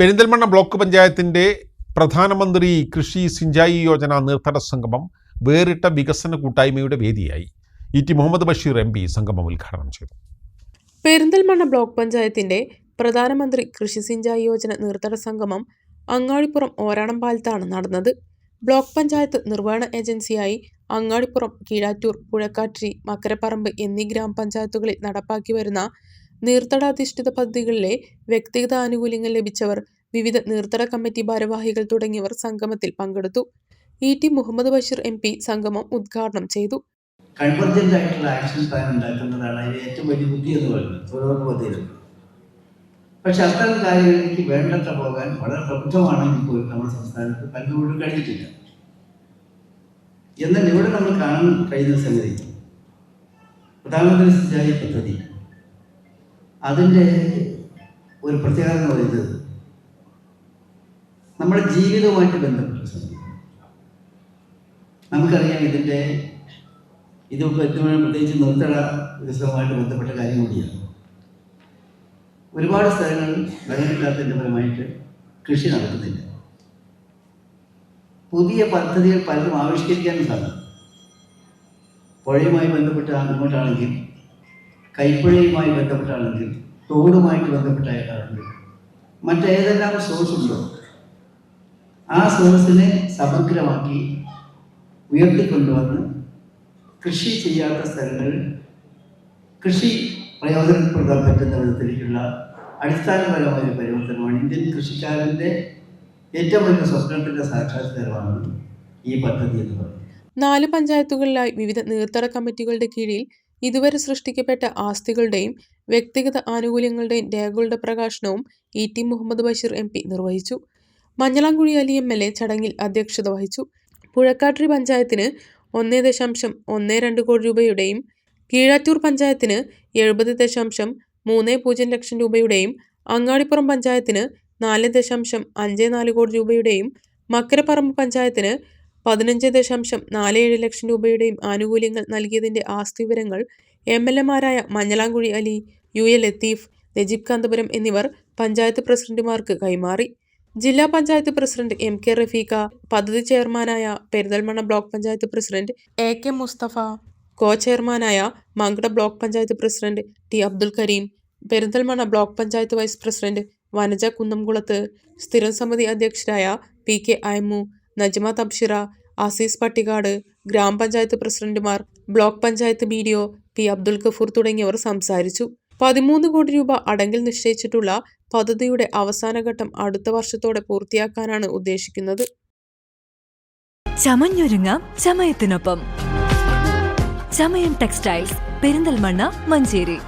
Perinthalmanna block പഞ്ചായത്തിന്റെ പ്രധാനമന്ത്രി കൃഷി സിഞ്ചായി യോജന നീർത്തട സംഗമം വേറിട്ട വികസന കൂട്ടായ്മയുടെ വേദിയായി. E T Muhammad Basheer M P സംഗമം ഉദ്ഘാടനം ചെയ്തു. പെരിന്തൽമണ്ണ ബ്ലോക്ക് പഞ്ചായത്തിന്റെ പ്രധാനമന്ത്രി കൃഷി സിഞ്ചായി യോജന നീർത്തട സംഗമം അങ്ങാടിപ്പുറം ഓരാണം പാലത്താണ് നടന്നത്. ബ്ലോക്ക് പഞ്ചായത്ത് നിർവഹണ ഏജൻസിയായി അങ്ങാടിപ്പുറം കീഴാറ്റൂർ പുഴക്കാട്ടിരി മക്കരപ്പറമ്പ് എന്നീ ഗ്രാമപഞ്ചായത്തുകളിൽ നടപ്പാക്കി വരുന്ന നീർത്തടാധിഷ്ഠിത പദ്ധതികളിലെ വ്യക്തിഗത ആനുകൂല്യങ്ങൾ ലഭിച്ചവർ വിവിധ നീർത്തട കമ്മിറ്റി ഭാരവാഹികൾ തുടങ്ങിയവർ സംഗമത്തിൽ പങ്കെടുത്തു. E. T. Muhammad Basheer M. P സംഗമം ഉദ്ഘാടനം ചെയ്തു. കൺവർജന്റ് ആയിട്ടുള്ള ആക്ഷൻ പ്ലാൻ ഉണ്ടാക്കുന്നതാണ് അതിന് ഏറ്റവും വലിയ ബുദ്ധി എന്ന് പറയുന്നത് തൊഴിലുറപ്പ് പദ്ധതിയിൽ പക്ഷെ അത്തരം കാര്യങ്ങളിലേക്ക് വേണ്ടത്ര പോകാൻ വളരെ പ്രബുദ്ധമാണെങ്കിൽ പോലും നമ്മുടെ സംസ്ഥാനത്ത് പലപ്പോഴും കഴിഞ്ഞിട്ടില്ല. എന്നാൽ ഇവിടെ നമ്മൾ കാണാൻ കഴിയുന്ന സംഗതി. പ്രധാനമന്ത്രി സിഞ്ചായി പദ്ധതി. അതിന്റെ ഒരു പ്രത്യേകത എന്ന് പറയുന്നത് നമ്മുടെ ജീവിതവുമായിട്ട് ബന്ധപ്പെട്ട നമുക്കറിയാം ഇതിന്റെ ഇത് ഏറ്റവും പ്രത്യേകിച്ച് നിർത്തട വികസനവുമായിട്ട് ബന്ധപ്പെട്ട കാര്യം കൂടിയാണ്. ഒരുപാട് സ്ഥലങ്ങളിൽ വെള്ളമില്ലാത്തതിന്റെ ഫലമായിട്ട് കൃഷി നടക്കുന്നില്ല. പുതിയ പദ്ധതികൾ പലതും ആവിഷ്കരിക്കാനും സാധിക്കും. പുഴയുമായി ബന്ധപ്പെട്ട് അങ്ങോട്ടാണെങ്കിൽ കൈപ്പുഴയുമായി ആളുകൾ തോടുമായിട്ട് ബന്ധപ്പെട്ട ആളുകൾ മറ്റേതെല്ലാം സോഴ്സ് ഉണ്ടോ? ആ സോഴ്സിനെ സമഗ്രമാക്കി ഉയർത്തിക്കൊണ്ടുവന്ന് കൃഷി ചെയ്യാത്ത സ്ഥലങ്ങളിൽ കൃഷി പ്രയോജനപ്പെടുത്താൻ പറ്റുന്ന വിധത്തിലേക്കുള്ള അടിസ്ഥാനപരമായ ഒരു പരിവർത്തനമാണ് ഇന്ത്യൻ കൃഷിക്കാരന്റെ ഏറ്റവും വലിയ സ്വപ്നത്തിന്റെ സാക്ഷാത്കാരമാണ് ഈ പദ്ധതി എന്ന് പറയുന്നത്. നാല് പഞ്ചായത്തുകളിലായി വിവിധ നീർത്തറ കമ്മിറ്റികളുടെ കീഴിൽ ഇതുവരെ സൃഷ്ടിക്കപ്പെട്ട ആസ്തികളുടെയും വ്യക്തിഗത ആനുകൂല്യങ്ങളുടെയും രേഖകളുടെ പ്രകാശനവും E T Muhammad Basheer M P നിർവഹിച്ചു. Manjalamkuzhi Ali M L A ചടങ്ങിൽ അധ്യക്ഷത വഹിച്ചു. പുഴക്കാട്ടിരി പഞ്ചായത്തിന് ഒന്ന് ദശാംശം ഒന്ന് രണ്ട് കോടി രൂപയുടെയും കീഴാറ്റൂർ പഞ്ചായത്തിന് എഴുപത് ദശാംശം മൂന്ന് പൂജ്യം ലക്ഷം രൂപയുടെയും അങ്ങാടിപ്പുറം പഞ്ചായത്തിന് നാല് ദശാംശം അഞ്ച് നാല് കോടി രൂപയുടെയും മക്കരപ്പറമ്പ് പഞ്ചായത്തിന് പതിനഞ്ച് ദശാംശം നാല് ഏഴ് ലക്ഷം രൂപയുടെയും ആനുകൂല്യങ്ങൾ നൽകിയതിന്റെ ആസ്തി വിവരങ്ങൾ എം എൽ എമാരായ മഞ്ഞളാങ്കുഴി അലി യു എ ലത്തീഫ് നജീബ് കാന്തപുരം എന്നിവർ പഞ്ചായത്ത് പ്രസിഡന്റുമാർക്ക് കൈമാറി. ജില്ലാ panchayat president M K Rafeeqa പദ്ധതി ചെയർമാനായ Perinthalmanna block panchayat president A K Musthafa co ചെയർമാനായ Mankada block panchayat president T Abdul Kareem Perinthalmanna block panchayat vice president Vanaja കുന്നംകുളത്ത് സ്ഥിരം സമിതി അധ്യക്ഷരായ പി കെ അയമു നജ്മ തബ്ഷിറ ആസീസ് പട്ടികാട് ഗ്രാമപഞ്ചായത്ത് പ്രസിഡന്റുമാർ block panchayat B D O P Abdul Gafoor തുടങ്ങിയവർ സംസാരിച്ചു. പതിമൂന്ന് കോടി രൂപ അടങ്കിൽ നിശ്ചയിച്ചിട്ടുള്ള പദ്ധതിയുടെ അവസാനഘട്ടം അടുത്ത വർഷത്തോടെ പൂർത്തിയാക്കാനാണ് ഉദ്ദേശിക്കുന്നത്. ചമയത്തിനൊപ്പം. ചമയം ടെക്സ്റ്റൈൽസ് പെരിന്തൽമണ്ണ മഞ്ചേരി.